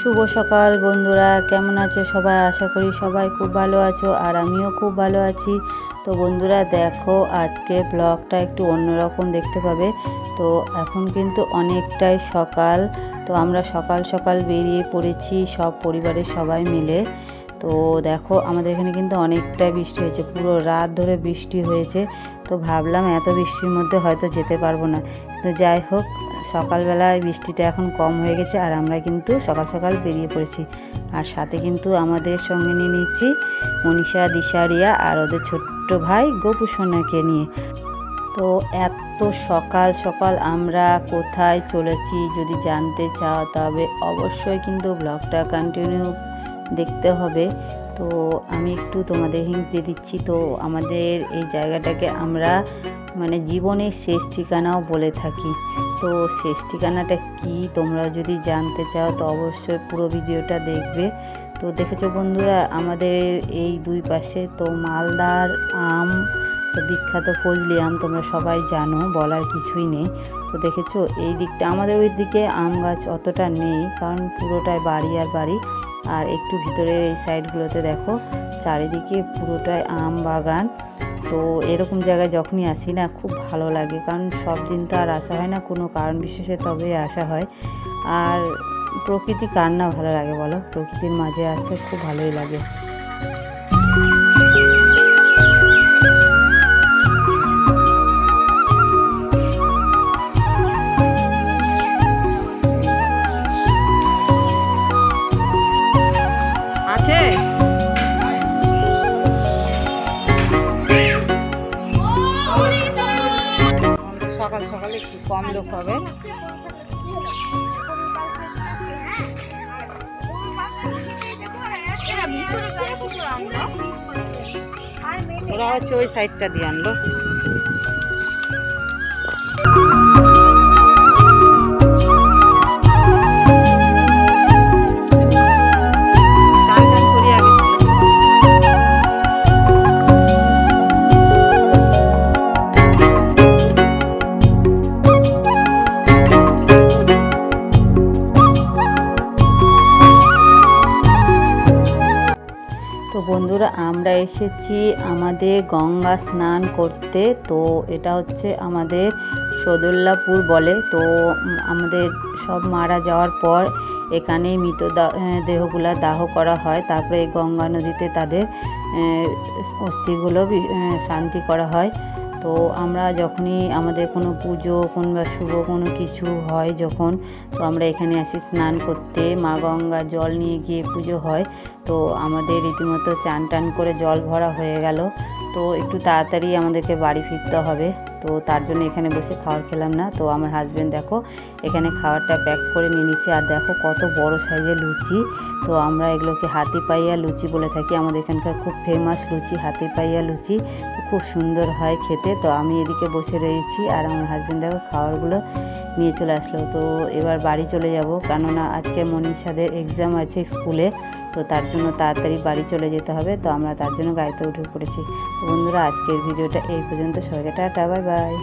শুভ সকাল বন্ধুরা, কেমন আছো সবাই? আশা করি সবাই খুব ভালো আছো আর আমিও খুব ভালো আছি। তো বন্ধুরা, দেখো আজকে ব্লগটা একটু অন্যরকম দেখতে পাবে। তো এখন কিন্তু অনেকটাই সকাল। তো আমরা সকাল সকাল বেরিয়ে পড়েছি সব পরিবারের সবাই মিলে। তো দেখো আমাদের এখানে কিন্তু অনেকটা বৃষ্টি হয়েছে, পুরো রাত ধরে বৃষ্টি হয়েছে। তো ভাবলাম এত বৃষ্টির মধ্যে হয়তো যেতে পারব না। তো যাই হোক, সকালবেলায় বৃষ্টিটা এখন কম হয়ে গেছে আর আমরা কিন্তু সকাল সকাল বেরিয়ে পড়েছি। আর সাথে কিন্তু আমাদের সঙ্গে নিয়ে নিচ্ছি মনীষা দিশারিয়া আর ওদের ছোট্ট ভাই গোপু সোনাকে নিয়ে। তো এত সকাল সকাল আমরা কোথায় চলেছি যদি জানতে চাও, তবে অবশ্যই কিন্তু ব্লগটা কন্টিনিউ দেখতে হবে। তো আমি একটু তোমাদের হিংস দিয়ে দিচ্ছি। তো আমাদের এই জায়গাটাকে আমরা মানে জীবনের শেষ ঠিকানাও বলে থাকি। তো শেষ ঠিকানাটা কি? তোমরা যদি জানতে চাও, তো অবশ্যই পুরো ভিডিওটা দেখবে। তো দেখেছ বন্ধুরা, আমাদের এই দুই পাশে তো মালদার আম বিখ্যাত ফজলি আম তোমরা সবাই জানো, বলার কিছুই নেই। তো দেখেছ, এই দিকটা, আমাদের ওই দিকে আম গাছ অতটা নেই, কারণ পুরোটাই বাড়ি আর বাড়ি। আর একটু ভিতরে এই সাইডগুলোতে দেখো, চারিদিকে পুরোটাই আম বাগান। তো এরকম জায়গায় যখনই আসি না, খুব ভালো লাগে, কারণ সব দিন তো আর আসা হয় না, কোনো কারণ বিশেষে তবে আসা হয়। আর প্রকৃতি কার না ভালো লাগে বলো? প্রকৃতির মাঝে আসতে খুব ভালোই লাগে। কম লোক হবে। ওরা হচ্ছে ওই সাইডটা দিয়ে আনলো। তো বন্ধুরা, আমরা এসেছি আমাদের গঙ্গা স্নান করতে। তো এটা হচ্ছে আমাদের সদুল্লাপুর বলে। তো আমাদের সব মারা যাওয়ার পর এখানে মৃত দেহগুলা দাহ করা হয়। তারপরে এই গঙ্গা নদীতে তাদের অস্থিগুলো শান্তি করা হয়। তো আমরা যখনই আমাদের কোনো পুজো কিংবা শুভ কোনো কিছু হয় যখন, তো আমরা এখানে আসি স্নান করতে। মা গঙ্গার জল নিয়ে গিয়ে পুজো হয়। তো আমাদের রীতিমতো চান টান করে জল ভরা হয়ে গেল। তো একটু তাড়াতাড়ি আমাদেরকে বাড়ি ফিরতে হবে। তো তার জন্য এখানে বসে খাবার খেলাম না। তো আমার হাজব্যান্ড দেখো, এখানে খাবারটা প্যাক করে নিয়ে নিচ্ছে। আর দেখো কত বড় সাইজের লুচি। তো আমরা এগুলোকে হাতি পাইয়া লুচি বলে থাকি। আমাদের এখানকার খুব ফেমাস লুচি, হাতি পাইয়া লুচি। খুব সুন্দর হয় খেতে। তো আমি এদিকে বসে রয়েছি। আর আমার হাজব্যান্ড দেখো খাবারগুলো নিয়ে চলে আসলো। তো এবার বাড়ি চলে যাব। কেননা আজকে মনীষাদের এক্সাম আছে স্কুলে। তো তার জন্য তাড়াতাড়ি বাড়ি চলে যেতে হবে। তো আমরা তার জন্য গাড়িতে উঠে পড়েছি। বন্ধুরা আজকের ভিডিওটা এই পর্যন্ত। সবাইকে টাটা বাই বাই।